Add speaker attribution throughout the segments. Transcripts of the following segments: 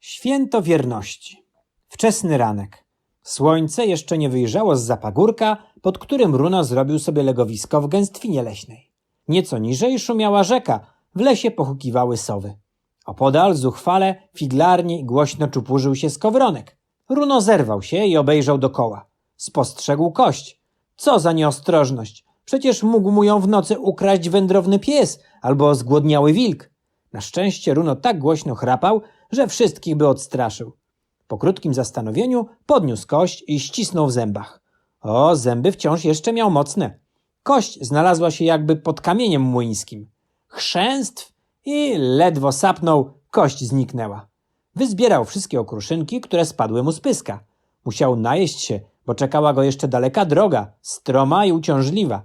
Speaker 1: Święto wierności. Wczesny ranek. Słońce jeszcze nie wyjrzało z zapagórka, pod którym Runo zrobił sobie legowisko w gęstwinie leśnej. Nieco niżej szumiała rzeka, w lesie pochukiwały sowy. Opodal zuchwale, figlarnie i głośno czupurzył się skowronek. Runo zerwał się i obejrzał dokoła. Spostrzegł kość. Co za nieostrożność! Przecież mógł mu ją w nocy ukraść wędrowny pies albo zgłodniały wilk. Na szczęście Runo tak głośno chrapał, że wszystkich by odstraszył. Po krótkim zastanowieniu podniósł kość i ścisnął w zębach. O, zęby wciąż jeszcze miał mocne. Kość znalazła się jakby pod kamieniem młyńskim. Chrzęstw i ledwo sapnął, kość zniknęła. Wyzbierał wszystkie okruszynki, które spadły mu z pyska. Musiał najeść się, bo czekała go jeszcze daleka droga, stroma i uciążliwa.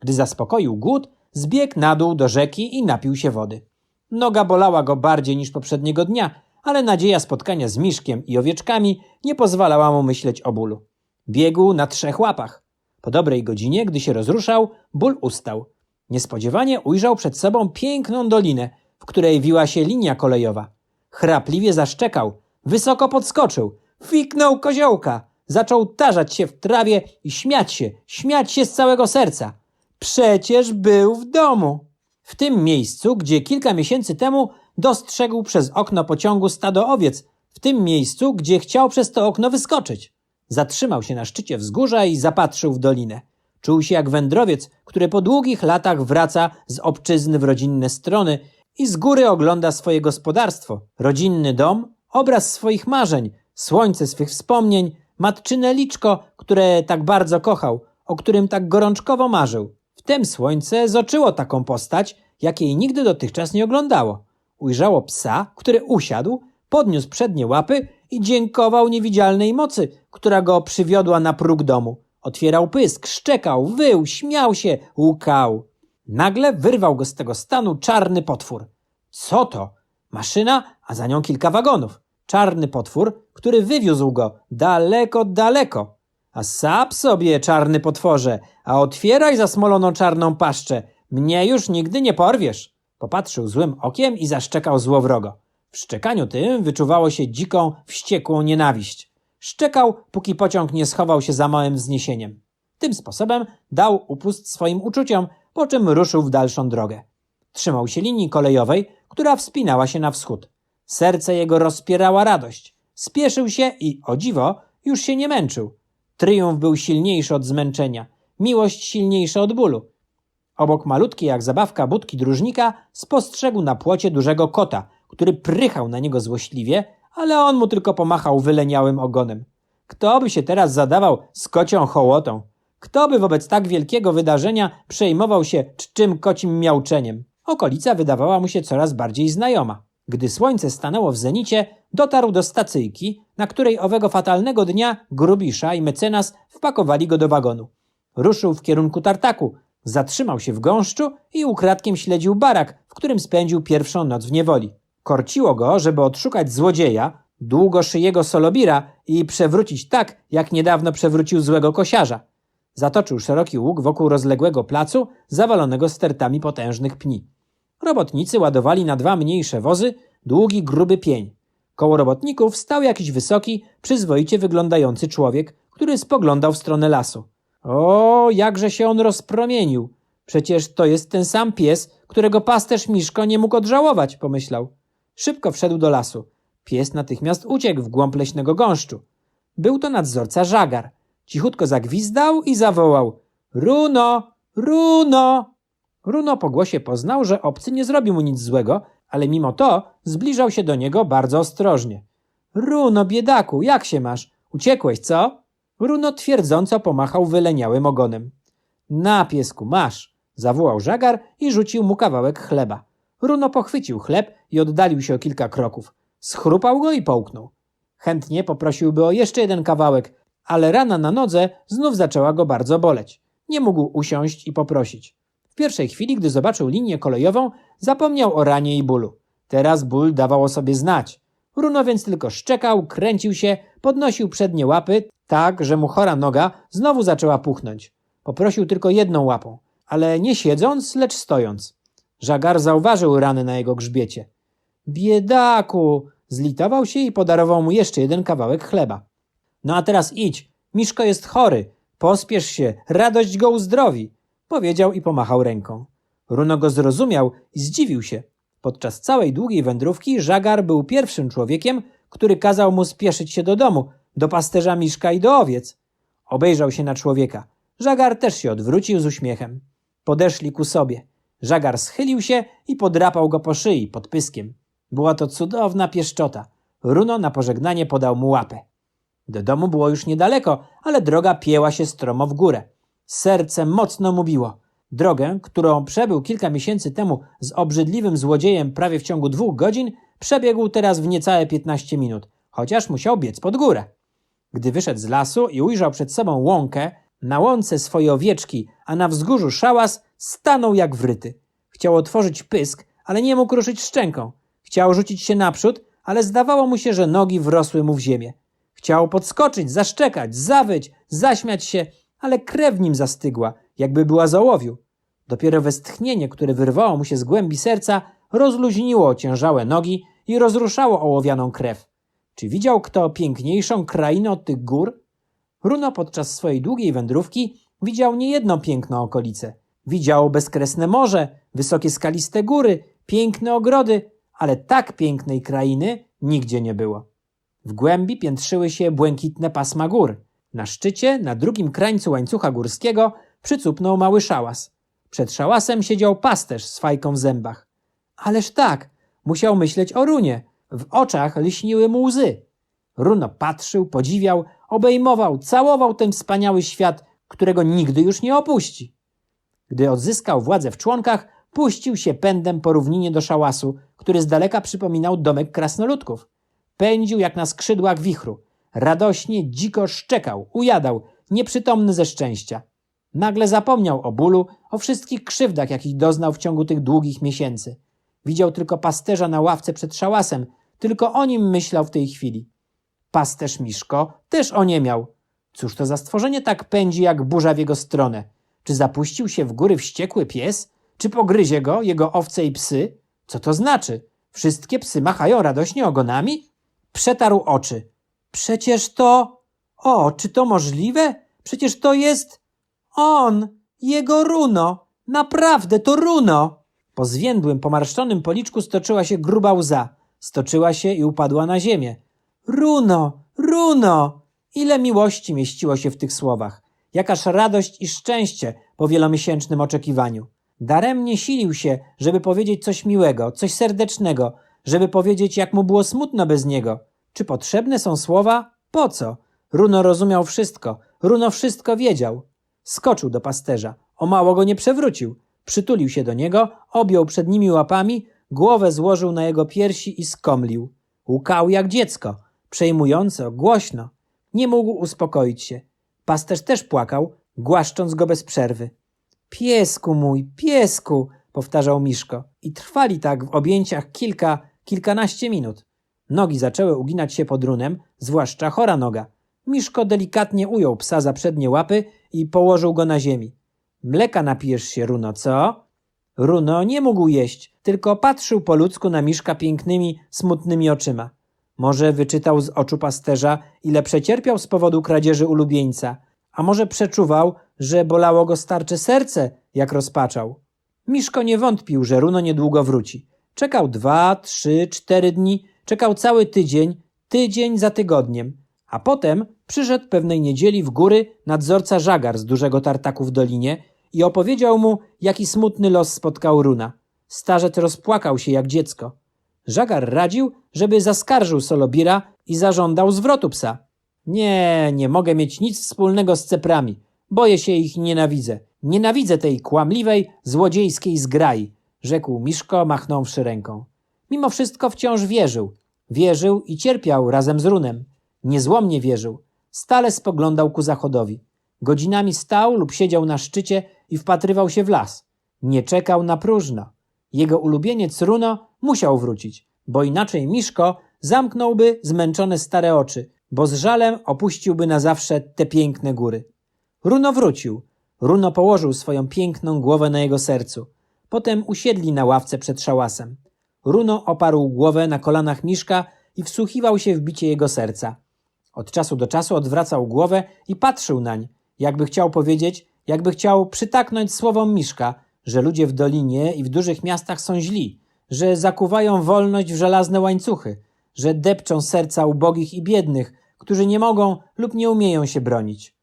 Speaker 1: Gdy zaspokoił głód, zbiegł na dół do rzeki i napił się wody. Noga bolała go bardziej niż poprzedniego dnia, ale nadzieja spotkania z Miszkiem i owieczkami nie pozwalała mu myśleć o bólu. Biegł na trzech łapach. Po dobrej godzinie, gdy się rozruszał, ból ustał. Niespodziewanie ujrzał przed sobą piękną dolinę, w której wiła się linia kolejowa. Chrapliwie zaszczekał, wysoko podskoczył, fiknął koziołka, zaczął tarzać się w trawie i śmiać się, śmiać się z całego serca. Przecież był w domu. W tym miejscu, gdzie kilka miesięcy temu dostrzegł przez okno pociągu stado owiec, w tym miejscu, gdzie chciał przez to okno wyskoczyć. Zatrzymał się na szczycie wzgórza i zapatrzył w dolinę. Czuł się jak wędrowiec, który po długich latach wraca z obczyzny w rodzinne strony i z góry ogląda swoje gospodarstwo, rodzinny dom, obraz swoich marzeń, słońce swych wspomnień, matczyne liczko, które tak bardzo kochał, o którym tak gorączkowo marzył. W tem słońce zoczyło taką postać, jakiej nigdy dotychczas nie oglądało. Ujrzało psa, który usiadł, podniósł przednie łapy i dziękował niewidzialnej mocy, która go przywiodła na próg domu. Otwierał pysk, szczekał, wył, śmiał się, łkał. Nagle wyrwał go z tego stanu czarny potwór. Co to? Maszyna, a za nią kilka wagonów. Czarny potwór, który wywiózł go daleko, daleko. A sap sobie, czarny potworze, a otwieraj zasmoloną czarną paszczę. Mnie już nigdy nie porwiesz. Popatrzył złym okiem i zaszczekał złowrogo. W szczekaniu tym wyczuwało się dziką, wściekłą nienawiść. Szczekał, póki pociąg nie schował się za małym wzniesieniem. Tym sposobem dał upust swoim uczuciom, po czym ruszył w dalszą drogę. Trzymał się linii kolejowej, która wspinała się na wschód. Serce jego rozpierała radość. Spieszył się i, o dziwo, już się nie męczył. Tryumf był silniejszy od zmęczenia, miłość silniejsza od bólu. Obok malutkiej jak zabawka budki dróżnika spostrzegł na płocie dużego kota, który prychał na niego złośliwie, ale on mu tylko pomachał wyleniałym ogonem. Kto by się teraz zadawał z kocią hołotą? Kto by wobec tak wielkiego wydarzenia przejmował się czczym kocim miauczeniem? Okolica wydawała mu się coraz bardziej znajoma. Gdy słońce stanęło w zenicie, dotarł do stacyjki, na której owego fatalnego dnia Grubisza i mecenas wpakowali go do wagonu. Ruszył w kierunku tartaku, zatrzymał się w gąszczu i ukradkiem śledził barak, w którym spędził pierwszą noc w niewoli. Korciło go, żeby odszukać złodzieja, długo szyjego solobira i przewrócić tak, jak niedawno przewrócił złego kosiarza. Zatoczył szeroki łuk wokół rozległego placu, zawalonego stertami potężnych pni. Robotnicy ładowali na dwa mniejsze wozy długi, gruby pień. Koło robotników stał jakiś wysoki, przyzwoicie wyglądający człowiek, który spoglądał w stronę lasu. O, jakże się on rozpromienił! Przecież to jest ten sam pies, którego pasterz Miszko nie mógł odżałować, pomyślał. Szybko wszedł do lasu. Pies natychmiast uciekł w głąb leśnego gąszczu. Był to nadzorca żagar. Cichutko zagwizdał i zawołał: Runo! Runo! Runo po głosie poznał, że obcy nie zrobił mu nic złego, ale mimo to zbliżał się do niego bardzo ostrożnie. Runo, biedaku, jak się masz? Uciekłeś, co? Runo twierdząco pomachał wyleniałym ogonem. Na piesku, masz! zawołał żagar i rzucił mu kawałek chleba. Runo pochwycił chleb i oddalił się o kilka kroków. Schrupał go i połknął. Chętnie poprosiłby o jeszcze jeden kawałek, ale rana na nodze znów zaczęła go bardzo boleć. Nie mógł usiąść i poprosić. W pierwszej chwili, gdy zobaczył linię kolejową, zapomniał o ranie i bólu. Teraz ból dawał o sobie znać. Runo więc tylko szczekał, kręcił się, podnosił przednie łapy, tak, że mu chora noga znowu zaczęła puchnąć. Poprosił tylko jedną łapą, ale nie siedząc, lecz stojąc. Żagar zauważył rany na jego grzbiecie. Biedaku! Zlitował się i podarował mu jeszcze jeden kawałek chleba. No a teraz idź, Miszko jest chory, pospiesz się, radość go uzdrowi, powiedział i pomachał ręką. Runo go zrozumiał i zdziwił się. Podczas całej długiej wędrówki Żagar był pierwszym człowiekiem, który kazał mu spieszyć się do domu, do pasterza Miszka i do owiec. Obejrzał się na człowieka. Żagar też się odwrócił z uśmiechem. Podeszli ku sobie. Żagar schylił się i podrapał go po szyi pod pyskiem. Była to cudowna pieszczota. Runo na pożegnanie podał mu łapę. Do domu było już niedaleko, ale droga pieła się stromo w górę. Serce mocno mu biło. Drogę, którą przebył kilka miesięcy temu z obrzydliwym złodziejem prawie w ciągu dwóch godzin, przebiegł teraz w niecałe 15 minut, chociaż musiał biec pod górę. Gdy wyszedł z lasu i ujrzał przed sobą łąkę, na łące swoje owieczki, a na wzgórzu szałas, stanął jak wryty. Chciał otworzyć pysk, ale nie mógł ruszyć szczęką. Chciał rzucić się naprzód, ale zdawało mu się, że nogi wrosły mu w ziemię. Chciał podskoczyć, zaszczekać, zawyć, zaśmiać się, ale krew w nim zastygła, jakby była z ołowiu. Dopiero westchnienie, które wyrwało mu się z głębi serca, rozluźniło ociężałe nogi i rozruszało ołowianą krew. Czy widział kto piękniejszą krainę od tych gór? Runo podczas swojej długiej wędrówki widział niejedną piękną okolicę. Widział bezkresne morze, wysokie skaliste góry, piękne ogrody, ale tak pięknej krainy nigdzie nie było. W głębi piętrzyły się błękitne pasma gór. Na szczycie, na drugim krańcu łańcucha górskiego, przycupnął mały szałas. Przed szałasem siedział pasterz z fajką w zębach. Ależ tak, musiał myśleć o runie. W oczach lśniły mu łzy. Runo patrzył, podziwiał, obejmował, całował ten wspaniały świat, którego nigdy już nie opuści. Gdy odzyskał władzę w członkach, puścił się pędem po równinie do szałasu, który z daleka przypominał domek krasnoludków. Pędził jak na skrzydłach wichru. Radośnie, dziko szczekał, ujadał, nieprzytomny ze szczęścia. Nagle zapomniał o bólu, o wszystkich krzywdach, jakich doznał w ciągu tych długich miesięcy. Widział tylko pasterza na ławce przed szałasem, tylko o nim myślał w tej chwili. Pasterz Miszko też o nie miał. Cóż to za stworzenie tak pędzi jak burza w jego stronę? Czy zapuścił się w góry wściekły pies? Czy pogryzie go jego owce i psy? Co to znaczy? Wszystkie psy machają radośnie ogonami? Przetarł oczy. Przecież to... O, czy to możliwe? Przecież to jest... On! Jego runo! Naprawdę to runo! Po zwiędłym, pomarszczonym policzku stoczyła się gruba łza. Stoczyła się i upadła na ziemię. Runo! Runo! Ile miłości mieściło się w tych słowach. Jakaż radość i szczęście po wielomiesięcznym oczekiwaniu. Daremnie silił się, żeby powiedzieć coś miłego, coś serdecznego, żeby powiedzieć, jak mu było smutno bez niego. Czy potrzebne są słowa? Po co? Runo rozumiał wszystko. Runo wszystko wiedział. Skoczył do pasterza. O mało go nie przewrócił. Przytulił się do niego, objął przed nimi łapami, głowę złożył na jego piersi i skomlił. Łkał jak dziecko. Przejmująco, głośno. Nie mógł uspokoić się. Pasterz też płakał, głaszcząc go bez przerwy. Piesku mój, piesku, powtarzał Miszko. I trwali tak w objęciach kilka, kilkanaście minut. Nogi zaczęły uginać się pod runem, zwłaszcza chora noga. Miszko delikatnie ujął psa za przednie łapy i położył go na ziemi. Mleka napijesz się, Runo, co? Runo nie mógł jeść, tylko patrzył po ludzku na Miszka pięknymi, smutnymi oczyma. Może wyczytał z oczu pasterza, ile przecierpiał z powodu kradzieży ulubieńca, a może przeczuwał, że bolało go starcze serce, jak rozpaczał. Miszko nie wątpił, że Runo niedługo wróci. Czekał dwa, trzy, cztery dni, czekał cały tydzień, tydzień za tygodniem, a potem przyszedł pewnej niedzieli w góry nadzorca Żagar z dużego tartaku w dolinie i opowiedział mu, jaki smutny los spotkał Runa. Starzec rozpłakał się jak dziecko. Żagar radził, żeby zaskarżył Solobira i zażądał zwrotu psa. Nie, nie mogę mieć nic wspólnego z ceprami. Boję się ich nienawidzę. Nienawidzę tej kłamliwej, złodziejskiej zgrai, rzekł Miszko, machnąwszy ręką. Mimo wszystko wciąż wierzył. Wierzył i cierpiał razem z Runem. Niezłomnie wierzył. Stale spoglądał ku zachodowi. Godzinami stał lub siedział na szczycie i wpatrywał się w las. Nie czekał na próżno. Jego ulubieniec Runo musiał wrócić, bo inaczej Miszko zamknąłby zmęczone stare oczy, bo z żalem opuściłby na zawsze te piękne góry. Runo wrócił. Runo położył swoją piękną głowę na jego sercu. Potem usiedli na ławce przed szałasem. Runo oparł głowę na kolanach Miszka i wsłuchiwał się w bicie jego serca. Od czasu do czasu odwracał głowę i patrzył nań, jakby chciał powiedzieć, jakby chciał przytaknąć słowom Miszka, że ludzie w dolinie i w dużych miastach są źli, że zakuwają wolność w żelazne łańcuchy, że depczą serca ubogich i biednych, którzy nie mogą lub nie umieją się bronić.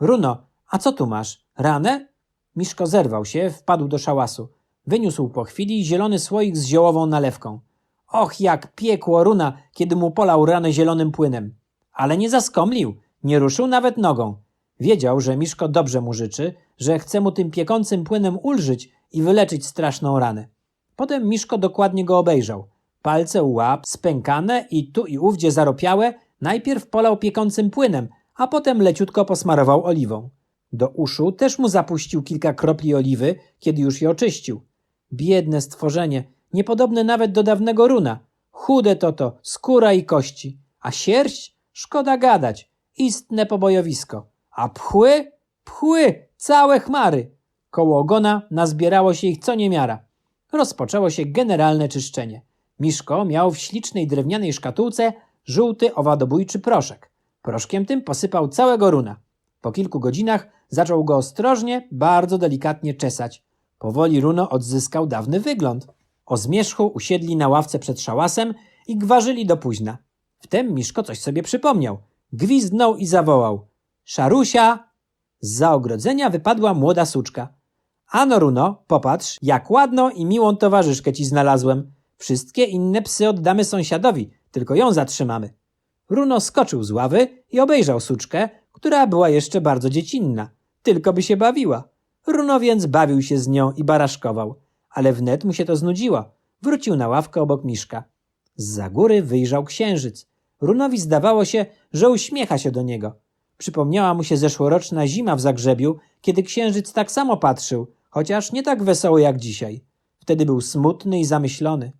Speaker 1: Runo, a co tu masz? Ranę? Miszko zerwał się, wpadł do szałasu. Wyniósł po chwili zielony słoik z ziołową nalewką. Och, jak piekło runa, kiedy mu polał ranę zielonym płynem. Ale nie zaskomlił, nie ruszył nawet nogą. Wiedział, że Miszko dobrze mu życzy, że chce mu tym piekącym płynem ulżyć i wyleczyć straszną ranę. Potem Miszko dokładnie go obejrzał. Palce u łap, spękane i tu i ówdzie zaropiałe, najpierw polał piekącym płynem, a potem leciutko posmarował oliwą. Do uszu też mu zapuścił kilka kropli oliwy, kiedy już je oczyścił. Biedne stworzenie, niepodobne nawet do dawnego runa. Chude to to, skóra i kości. A sierść? Szkoda gadać. Istne pobojowisko. A pchły? Pchły! Całe chmary! Koło ogona nazbierało się ich co niemiara. Rozpoczęło się generalne czyszczenie. Miszko miał w ślicznej drewnianej szkatułce żółty owadobójczy proszek. Proszkiem tym posypał całego runa. Po kilku godzinach zaczął go ostrożnie, bardzo delikatnie czesać. Powoli Runo odzyskał dawny wygląd. O zmierzchu usiedli na ławce przed szałasem i gwarzyli do późna. Wtem Miszko coś sobie przypomniał. Gwizdnął i zawołał. Szarusia! Za ogrodzenia wypadła młoda suczka. Ano, Runo, popatrz, jak ładną i miłą towarzyszkę ci znalazłem. Wszystkie inne psy oddamy sąsiadowi, tylko ją zatrzymamy. Runo skoczył z ławy i obejrzał suczkę, która była jeszcze bardzo dziecinna. Tylko by się bawiła. Runo więc bawił się z nią i baraszkował, ale wnet mu się to znudziło. Wrócił na ławkę obok Miszka. Z góry wyjrzał księżyc. Runowi zdawało się, że uśmiecha się do niego. Przypomniała mu się zeszłoroczna zima w Zagrzebiu, kiedy księżyc tak samo patrzył, chociaż nie tak wesoły jak dzisiaj. Wtedy był smutny i zamyślony.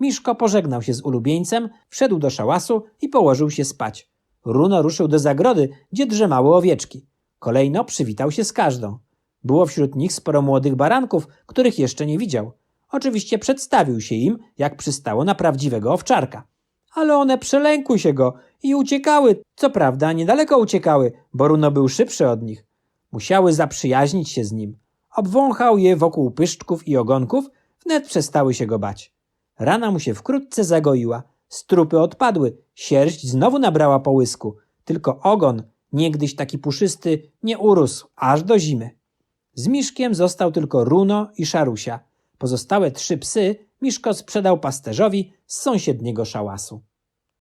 Speaker 1: Miszko pożegnał się z ulubieńcem, wszedł do szałasu i położył się spać. Runo ruszył do zagrody, gdzie drzemały owieczki. Kolejno przywitał się z każdą. Było wśród nich sporo młodych baranków, których jeszcze nie widział. Oczywiście przedstawił się im, jak przystało na prawdziwego owczarka. Ale one przelękły się go i uciekały. Co prawda, niedaleko uciekały, bo Runo był szybszy od nich. Musiały zaprzyjaźnić się z nim. Obwąchał je wokół pyszczków i ogonków, wnet przestały się go bać. Rana mu się wkrótce zagoiła. Strupy odpadły, sierść znowu nabrała połysku. Tylko ogon, niegdyś taki puszysty, nie urósł aż do zimy. Z Miszkiem został tylko Runo i Szarusia. Pozostałe trzy psy Miszko sprzedał pasterzowi z sąsiedniego szałasu.